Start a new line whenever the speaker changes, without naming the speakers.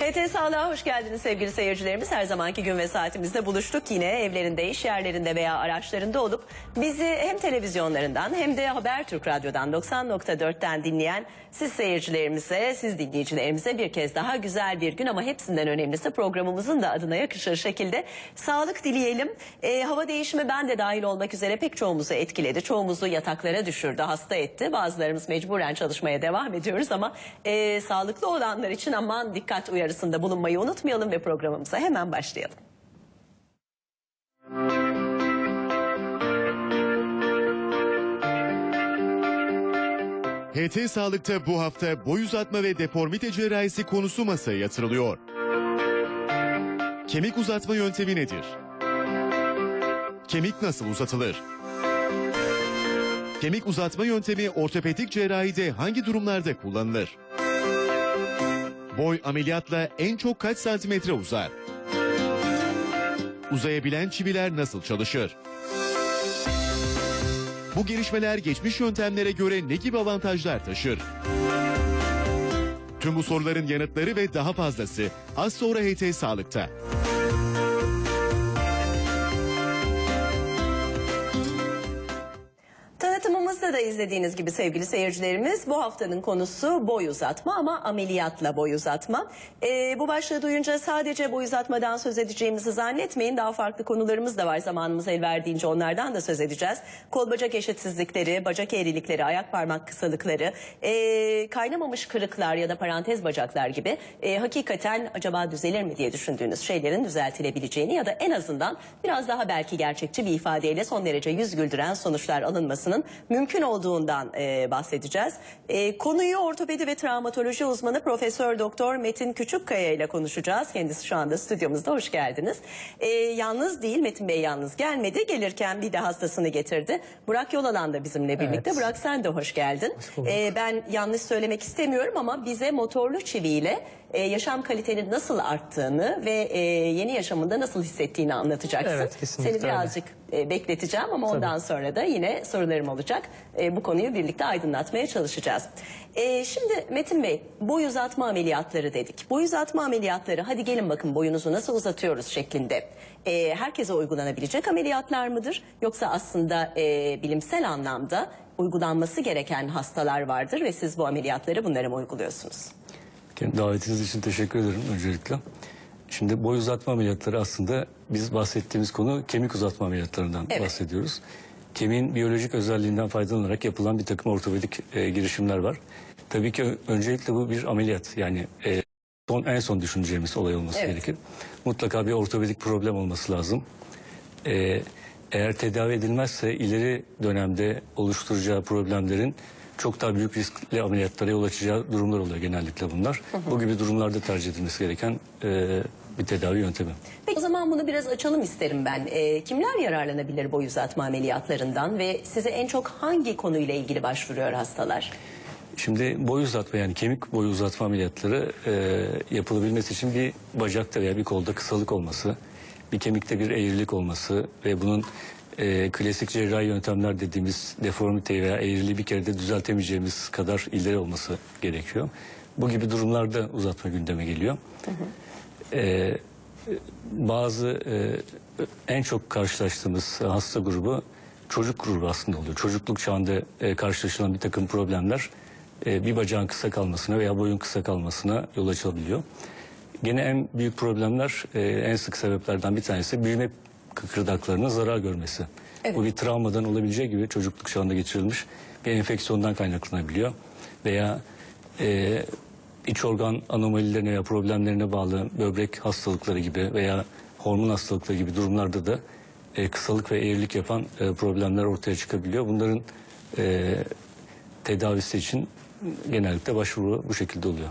HT Sağlığa hoş geldiniz sevgili seyircilerimiz. Her zamanki gün ve saatimizde buluştuk. Yine evlerinde, iş yerlerinde veya araçlarında olup bizi hem televizyonlarından hem de Habertürk Radyo'dan 90.4'ten dinleyen siz seyircilerimize, siz dinleyicilerimize bir kez daha güzel bir gün ama hepsinden önemlisi programımızın da adına yakışır şekilde sağlık dileyelim. Ee, hava değişimi ben de dahil olmak üzere pek çoğumuzu etkiledi. Çoğumuzu yataklara düşürdü, hasta etti. Bazılarımız mecburen çalışmaya devam ediyoruz ama e, sağlıklı olanlar için aman dikkat uyarısında bulunmayı unutmayalım ve programımıza hemen başlayalım.
HT Sağlık'ta bu hafta boy uzatma ve deformite cerrahisi konusu masaya yatırılıyor. Kemik uzatma yöntemi nedir? Kemik nasıl uzatılır? Kemik uzatma yöntemi ortopedik cerrahide hangi durumlarda kullanılır? Boy ameliyatla en çok kaç santimetre uzar? Uzayabilen çiviler nasıl çalışır? Bu gelişmeler geçmiş yöntemlere göre ne gibi avantajlar taşır? Tüm bu soruların yanıtları ve daha fazlası az sonra HT Sağlık'ta.
Da izlediğiniz gibi sevgili seyircilerimiz bu haftanın konusu boy uzatma ama ameliyatla boy uzatma. Ee, bu başlığı duyunca sadece boy uzatmadan söz edeceğimizi zannetmeyin. Daha farklı konularımız da var zamanımız el verdiğince onlardan da söz edeceğiz. Kol bacak eşitsizlikleri, bacak eğrilikleri, ayak parmak kısalıkları, ee, kaynamamış kırıklar ya da parantez bacaklar gibi ee, hakikaten acaba düzelir mi diye düşündüğünüz şeylerin düzeltilebileceğini ya da en azından biraz daha belki gerçekçi bir ifadeyle son derece yüz güldüren sonuçlar alınmasının mümkün olduğundan e, bahsedeceğiz. E, konuyu ortopedi ve travmatoloji uzmanı Profesör Doktor Metin Küçükkaya ile konuşacağız. Kendisi şu anda stüdyomuzda. Hoş geldiniz. E, yalnız değil Metin Bey yalnız gelmedi. Gelirken bir de hastasını getirdi. Burak Yolalan da bizimle birlikte.
Evet.
Burak sen de hoş geldin.
Hoş.
E, ben yanlış söylemek istemiyorum ama bize motorlu çiviyle e, yaşam kalitenin nasıl arttığını ve e, yeni yaşamında nasıl hissettiğini anlatacaksın.
Evet, kesinlikle
Seni birazcık e, bekleteceğim ama
Tabii.
ondan sonra da yine sorularım olacak. E, bu konuyu birlikte aydınlatmaya çalışacağız. E, şimdi Metin Bey boy uzatma ameliyatları dedik. Boy uzatma ameliyatları hadi gelin bakın boyunuzu nasıl uzatıyoruz şeklinde. E, herkese uygulanabilecek ameliyatlar mıdır? Yoksa aslında e, bilimsel anlamda uygulanması gereken hastalar vardır ve siz bu ameliyatları bunlara mı uyguluyorsunuz?
Davetiniz için teşekkür ederim öncelikle. Şimdi boy uzatma ameliyatları aslında biz bahsettiğimiz konu kemik uzatma ameliyatlarından
Evet.
bahsediyoruz. Kemiğin biyolojik özelliğinden faydalanarak yapılan bir takım ortopedik e, girişimler var. Tabii ki öncelikle bu bir ameliyat yani e, son en son düşüneceğimiz olay olması
Evet.
gerekir. Mutlaka bir ortopedik problem olması lazım. E, eğer tedavi edilmezse ileri dönemde oluşturacağı problemlerin çok daha büyük riskli ameliyatlara yol açacağı durumlar oluyor genellikle bunlar. Bu gibi durumlarda tercih edilmesi gereken e, bir tedavi yöntemi.
Peki o zaman bunu biraz açalım isterim ben. Ee, kimler yararlanabilir boy uzatma ameliyatlarından ve size en çok hangi konuyla ilgili başvuruyor hastalar?
Şimdi boy uzatma yani kemik boyu uzatma ameliyatları e, yapılabilmesi için bir bacakta veya bir kolda kısalık olması, bir kemikte bir eğrilik olması ve bunun e, klasik cerrahi yöntemler dediğimiz deformiteyi veya eğriliği bir kere de düzeltemeyeceğimiz kadar ileri olması gerekiyor. Bu gibi durumlarda uzatma gündeme geliyor. E, bazı e, en çok karşılaştığımız hasta grubu çocuk grubu aslında oluyor. Çocukluk çağında e, karşılaşılan bir takım problemler e, bir bacağın kısa kalmasına veya boyun kısa kalmasına yol açabiliyor. Gene en büyük problemler e, en sık sebeplerden bir tanesi büyüme kıkırdaklarının zarar görmesi.
Evet.
Bu bir travmadan olabileceği gibi çocukluk çağında geçirilmiş bir enfeksiyondan kaynaklanabiliyor. Veya e, iç organ anomalilerine veya problemlerine bağlı böbrek hastalıkları gibi veya hormon hastalıkları gibi durumlarda da e, kısalık ve eğrilik yapan e, problemler ortaya çıkabiliyor. Bunların e, tedavisi için genellikle başvuru bu şekilde oluyor.